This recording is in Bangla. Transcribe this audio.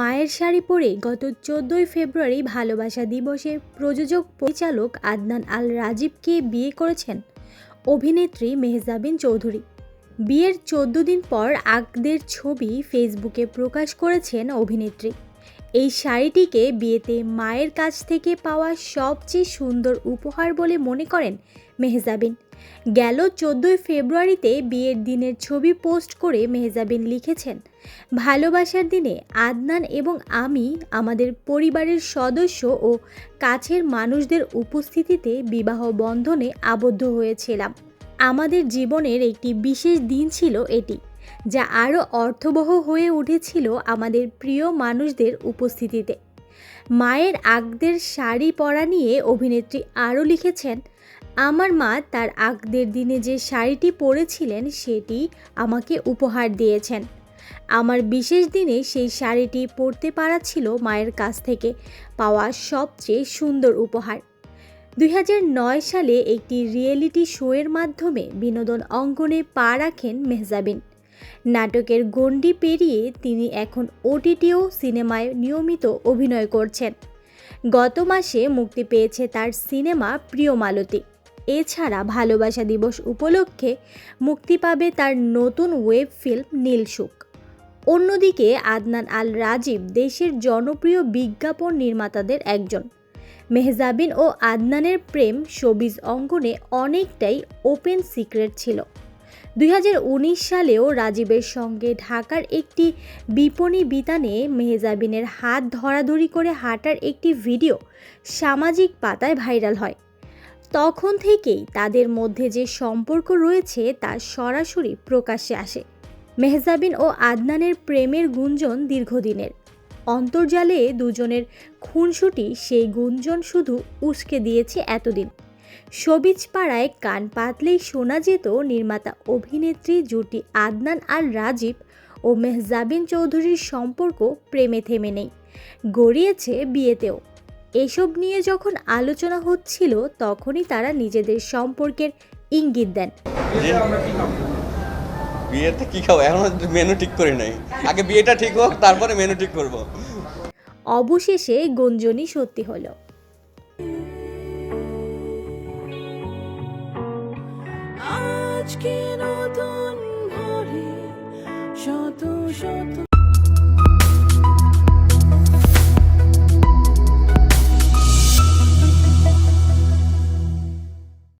মায়ের শাড়ি পরে গত চোদ্দই ফেব্রুয়ারি ভালোবাসা দিবসে প্রযোজক পরিচালক আদনান আল রাজীবকে বিয়ে করেছেন অভিনেত্রী মেহজাবিন চৌধুরী। বিয়ের চোদ্দ দিন পর আগদের ছবি ফেসবুকে প্রকাশ করেছেন অভিনেত্রী। এই শাড়িটিকে বিয়েতে মায়ের কাছ থেকে পাওয়া সবচেয়ে সুন্দর উপহার বলে মনে করেন মেহজাবিন। গেল চোদ্দোই ফেব্রুয়ারিতে বিয়ের দিনের ছবি পোস্ট করে মেহজাবিন লিখেছেন, ভালোবাসার দিনে আদনান এবং আমি আমাদের পরিবারের সদস্য ও কাছের মানুষদের উপস্থিতিতে বিবাহ বন্ধনে আবদ্ধ হয়েছিলাম। আমাদের জীবনের একটি বিশেষ দিন ছিল এটি। যা আরও অর্থবহ হয়ে উঠেছিল আমাদের প্রিয় মানুষদের উপস্থিতিতে। মায়ের আগদের শাড়ি পরা নিয়ে অভিনেত্রী আরও লিখেছেন, আমার মা তার আগদের দিনে যে শাড়িটি পরেছিলেন সেটি আমাকে উপহার দিয়েছেন। আমার বিশেষ দিনে সেই শাড়িটি পরতে পারা ছিল মায়ের কাছ থেকে পাওয়া সবচেয়ে সুন্দর উপহার। দুই হাজার নয় সালে একটি রিয়েলিটি শোয়ের মাধ্যমে বিনোদন অঙ্গনে পা রাখেন মেহজাবিন। নাটকের গণ্ডি পেরিয়ে তিনি এখন ওটিটিও সিনেমায় নিয়মিত অভিনয় করছেন। গত মাসে মুক্তি পেয়েছে তার সিনেমা প্রিয় মালতী। এছাড়া ভালোবাসা দিবস উপলক্ষে মুক্তি পাবে তার নতুন ওয়েব ফিল্ম নীলসুখ। অন্যদিকে আদনান আল রাজীব দেশের জনপ্রিয় বিজ্ঞাপন নির্মাতাদের একজন। মেহজাবিন ও আদনানের প্রেম শোবিজ অঙ্গনে অনেকটাই ওপেন সিক্রেট ছিল। দুই হাজার উনিশ সালেও রাজীবের সঙ্গে ঢাকার একটি বিপণী বিতানে মেহজাবিনের হাত ধরাধরি করে হাঁটার একটি ভিডিও সামাজিক পাতায় ভাইরাল হয়। তখন থেকেই তাদের মধ্যে যে সম্পর্ক রয়েছে তা সরাসরি প্রকাশ্যে আসে। মেহজাবিন ও আদনানের প্রেমের গুঞ্জন দীর্ঘদিনের। অন্তর্জালে দুজনের খুনসুটি সেই গুঞ্জন শুধু উস্কে দিয়েছে এতদিন। সবিজ পাড়ায় কান পাতলেই শোনা যেত নির্মাতা অভিনেত্রী জুটি আদনান আল রাজীব ও মেহজাবিন চৌধুরীর সম্পর্ক প্রেমে থেমে নেই। গড়িয়েছে বিয়েতেও। এসব নিয়ে যখন আলোচনা হচ্ছিল তখনই তারা নিজেদের সম্পর্কের ইঙ্গিত দেন। বিয়েতে কি খাব? এখনও মেনু ঠিক করি নাই। আগে বিয়েটা ঠিক হোক তারপরে মেনু ঠিক করব। অবশেষে গঞ্জনই সত্যি হলো। আজকে নতুন